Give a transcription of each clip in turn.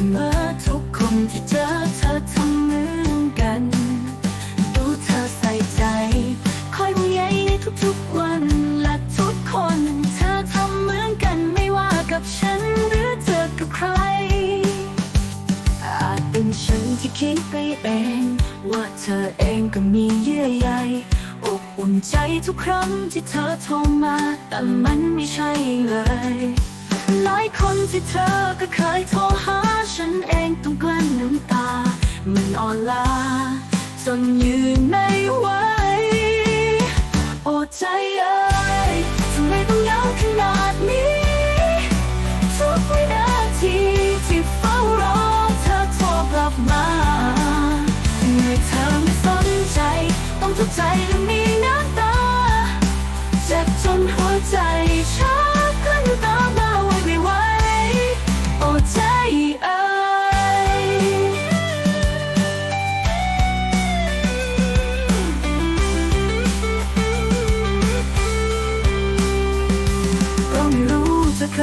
สมอทุกคนที่เจอเธอทำเหมือนกัน ดูเธอใส่ใจ คอยห่วงใยในทุกๆวัน และทุกคน เธอทำเหมือนกันไม่ว่ากับฉันหรือเธอกับใคร อาจเป็นฉันที่คิดไปเอง ว่าเธอเองก็มีเยื่อใยอบอุ่นใจทุกครั้งที่เธอโทรมา แต่มันไม่ใช่เลย หลายคนที่เธอก็เคยโทรหา ฉันเองต้องกลั้นน้ำตา มันอ่อนล้าจนยืนไม่ไหว โอ้ใจเอ๋ย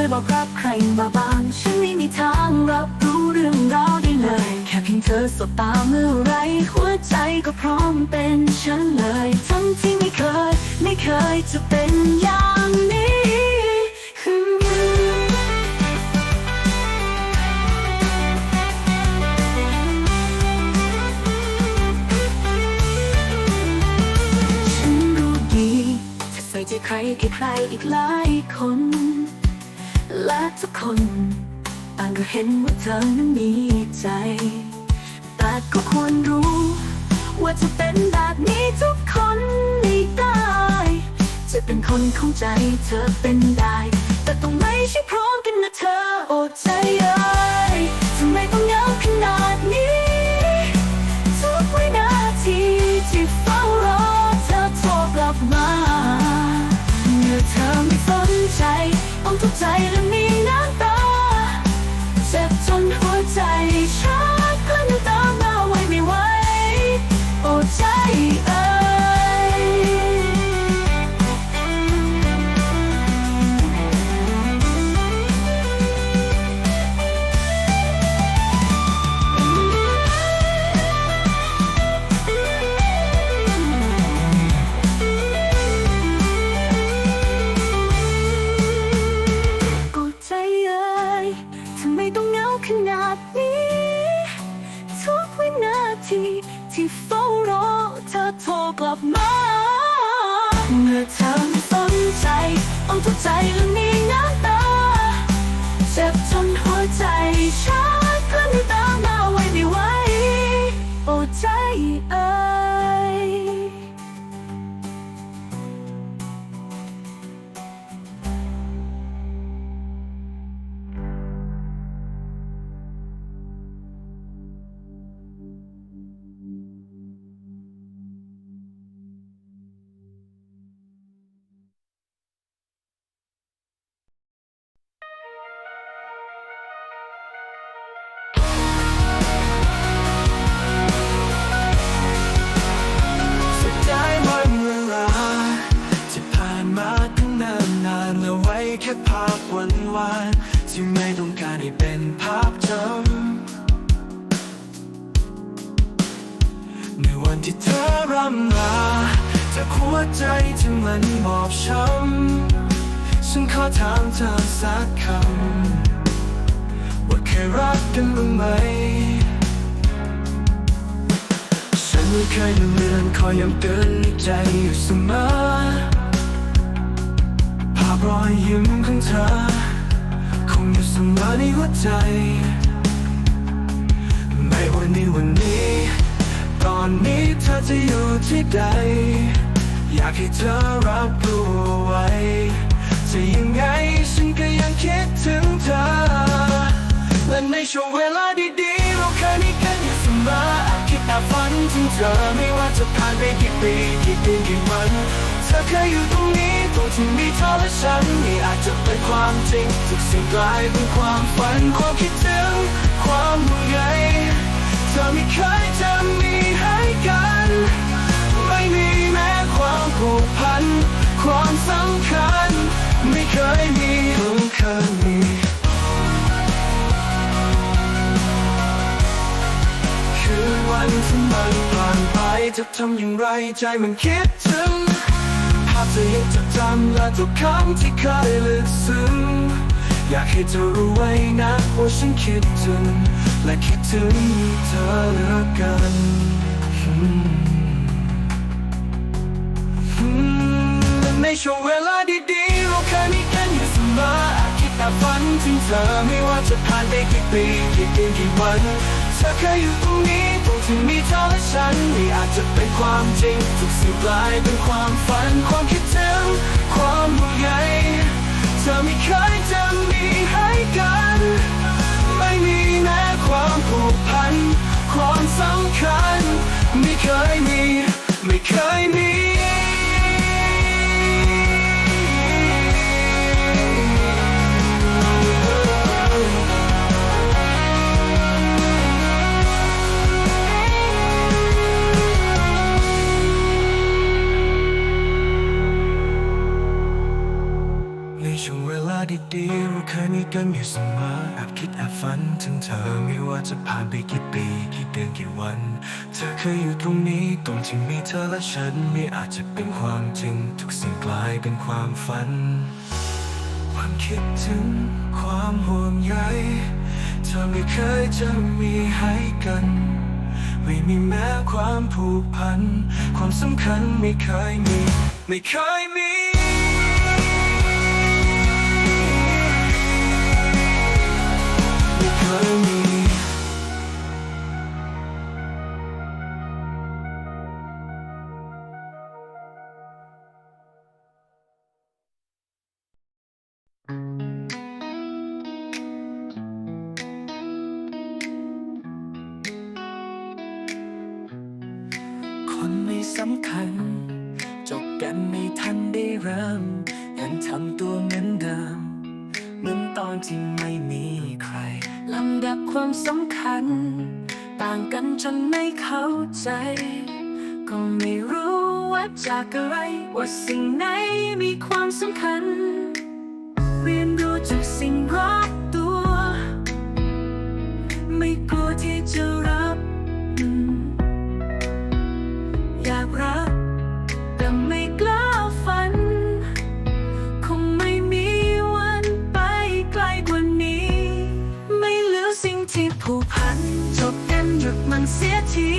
ยบอกรักใครมาบ้างฉันไม่มีทางรับรู้เรื่องราวได้เลย แค่เพียงเธอสบตาเมื่อไร หัวใจก็พร้อมเป็นฉันเลย ทั้งที่ไม่เคย ไม่เคยจะเป็นอย่างนี้ฉันรู้ดีจะใส่ใจใครกับใครอีกหลายคน และทุกคนต่างก็เห็นว่าเธอนั้นมีใจ แต่ก็ควรรู้ ว่าจะเป็นแบบนี้ทุกคนไม่ได้ จะเป็นคนของใจเธอเป็นได้ แต่ต้องไม่ใช่พร้อมกันนะเธอโอ้ใจเอ้ยทำไมต้องเหงาขนาดนี้ ทุกวินาทีที่เฝ้ารอเธอโทรกลับมาเมื่อเธอไม่สนใจต้องทุกใจและ วันวานๆที่ไม่ต้องการให้เป็นภาพจำในวันที่เธอร่ำลาจากหัวใจที่มันบอบช้ำฉันขอถามเธอสักคำว่าเคยรักกันบ้างไหมฉันเคยลืมเลือนคอยย้ำเตือนใจอยู่เสมอภาพรอยยิ้มของเธอ อยู่เสมอในหัวใจ ไม่ว่าในวันนี้ ตอนนี้เธอจะอยู่ที่ใด อยากให้เธอรับรู้เอาไว้ จะยังไงฉันก็ยังคิดถึงเธอ และในช่วงเวลาดีๆ เราเคยมีกันอยู่เสมอคิดแอบฝันถึงเธอไม่ว่าจะผ่านไปกี่ปีกี่เดือนกี่วัน เธอเคยอยู่ตรงนี้ตรงที่มีเธอและฉันนี่อาจจะเป็นความจริง ทุกสิ่งกลายเป็นความฝันความคิดถึง ความห่วงใยเธอไม่เคยจะมีให้กัน ไม่มีแม้ความผูกพัน ความสำคัญ ไม่เคยมีเพิ่งเคยมีคือวันที่มันผ่านไปจะทำอย่างไรใจมันคิดถึง เธอยังจดจำและทุกคำที่เคยลึกซึ้งอยากให้เธอรู้ไว้นะว่าฉันคิดถึง และคิดถึงเธอเหลือเกินในช่วงเวลาดีๆเราเคยมีกันอยู่เสมออาจคิดแต่ฝันถึงเธอไม่ว่าจะผ่านไปกี่ปีกี่เดือนกี่วัน เธอเคยอยู่ตรงนี้ตรงที่มีเธอและฉันนี่อาจจะเป็นความจริง ทุกสิ่งกลายเป็นความฝันความคิดถึงความ ดีๆเราเคยมีกันอยู่เสมอแอบคิดแอบฝันถึงเธอไม่ว่าจะผ่านไปกี่ปีกี่เดือนกี่วัน เธอเคยอยู่ตรงนี้ตรงที่มีเธอและฉันไม่อาจจะเป็นความจริง ทุกสิ่งกลายเป็นความฝัน ความคิดถึงความห่วงใยเธอไม่เคยจะมีให้กัน ไม่มีแม้ความผูกพัน ความสำคัญไม่เคยมี ไม่เคยมี ต่างกันจนไม่เข้าใจ ก็ไม่รู้ว่าจากอะไร ว่าสิ่งไหนมีความสำคัญ กัน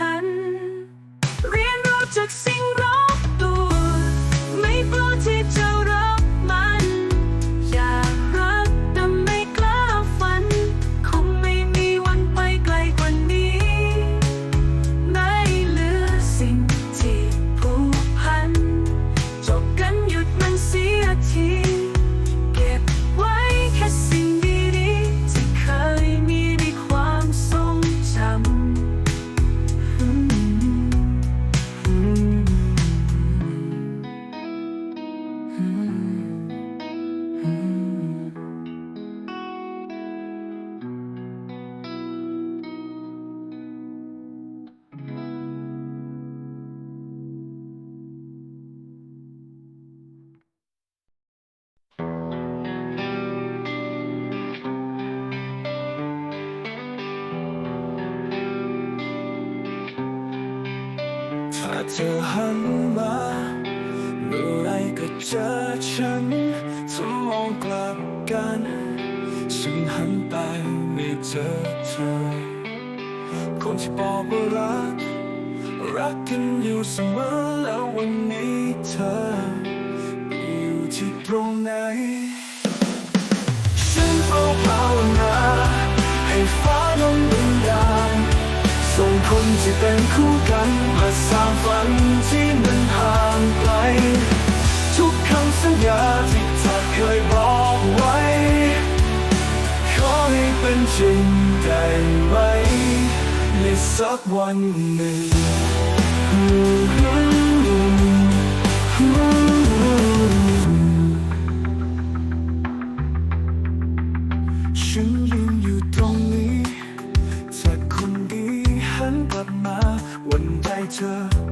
ความสำคัญเรียนรู้จาก ถ้าเธอหันมาเมื่อไรก็เจอฉันจะมองกลับกัน ฉันหันไปไม่เจอเธอ คนที่บอกว่ารัก รักกันอยู่เสมอแล้ววันนี้เธอ อยู่ที่ตรงไหน ฉันเฝ้าภาวนาให้ฟ้าลงบันดาลส่งคนที่เป็นคู่กันมาสร้าง เป็นจริงได้ไหมในสักวันหนึ่งฉันยืนอยู่ตรงนี้ จากคนดีหันกลับมา วันใดเธอ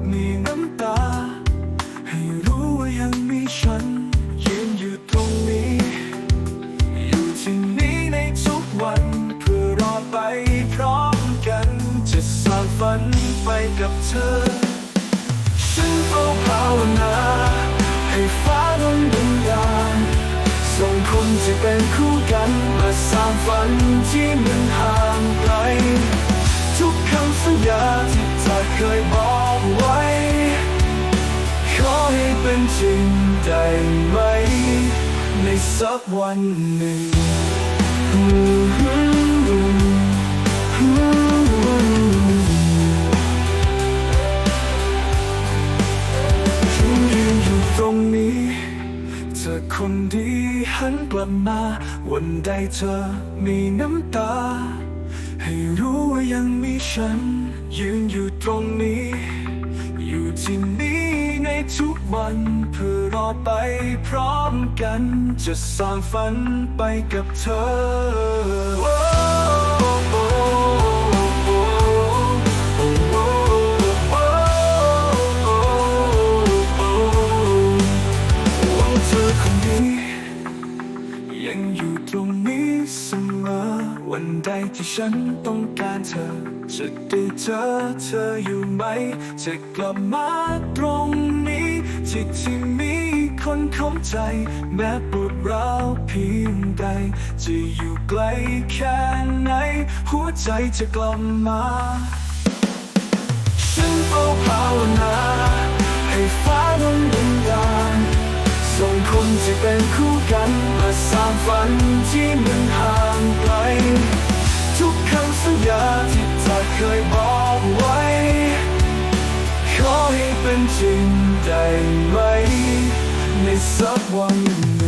จริงได้ไหม ในสักวันหนึ่งฉันยืนอยู่ตรงนี้ เธอคนดีหันกลับมา วันใดเธอมีน้ำตา ให้รู้ว่ายังมีฉัน ยืนอยู่ตรงนี้ อยู่ที่นี่ ในทุกวัน เพื่อรอไปพร้อมกัน จะสร้างฝันไปกับเธอ ฉันต้องการเธอจะได้เจอเธออยู่ไหม จะกลับมาตรงนี้ที่ที่มีคนเข้าใจ แม้ปวดร้าวเพียงใด จะอยู่ไกลแค่ไหน หัวใจจะกลับมา ฉันเฝ้าภาวนาให้ฟ้าลงบันดาลส่งคนที่เป็นคู่กันมาสร้างฝันที่มันห่างไกล ญาที่เธอเคยบอกไว้ ขอให้เป็นจริงได้ไหม ในสักวันหนึ่ง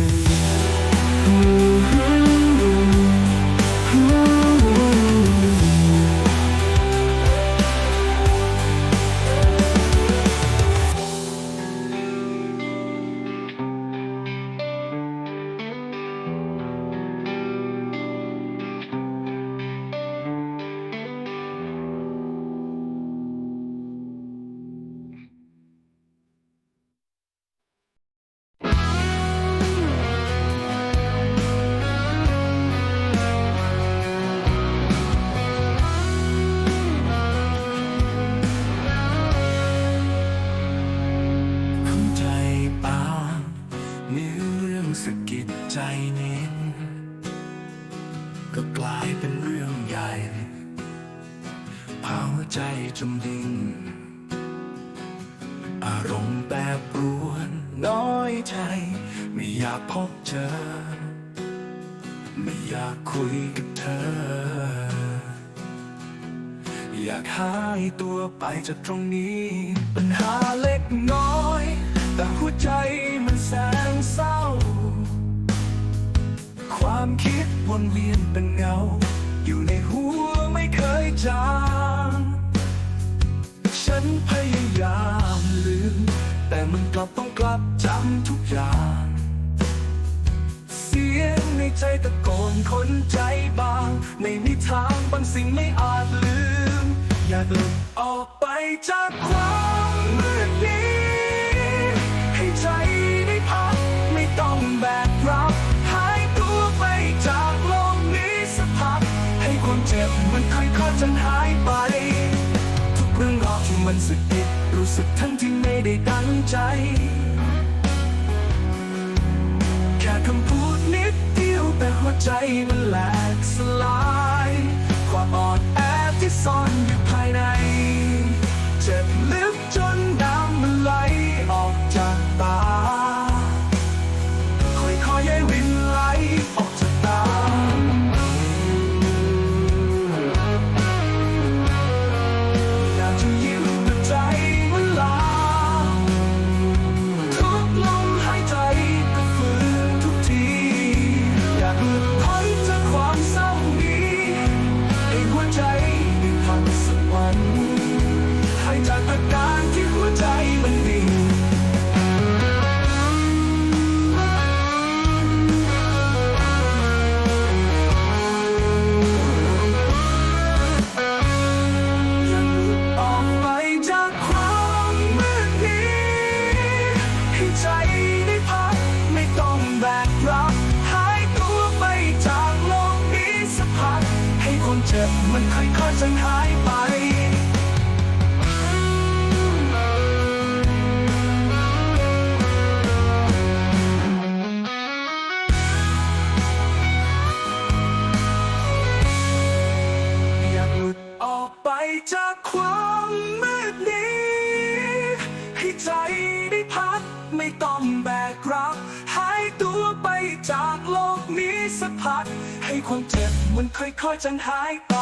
ลายเป็นเรื่องใหญ่พาหัวใจจมดิ่ง อารมณ์แปรปรวนน้อยใจ ไม่อยากพบเจอ ไม่อยากคุยกับเธอ อยากหายตัวไปจากตรงนี้ ปัญหาเล็กน้อย วนเวียนเป็นเงา อยู่ในหัวไม่เคยจางฉันพยายามลืม แต่มันกลับต้องกลับจำทุกอย่าง เสียงในใจตะโกนคนใจบางไม่มีทางบางสิ่งไม่อาจลืม อยากหลุดออกไปจากความมืดันสึกผิดรู้สึกทั้งที่ไม่ได้ตั้งใจ แค่คำพูดนิดเดียวแต่หัวใจมันแหลกสลาย ความอ่อนแอที่ซ่อนอยู่ภายใน เจ็บลึกจนน้ำมันไหลออกจากตา ไปจากความมืดนี้ ให้ใจได้พักไม่ต้องแบกรับหายตัวไปจากโลกนี้สักพัก ให้ความเจ็บมันค่อยๆจางหายไป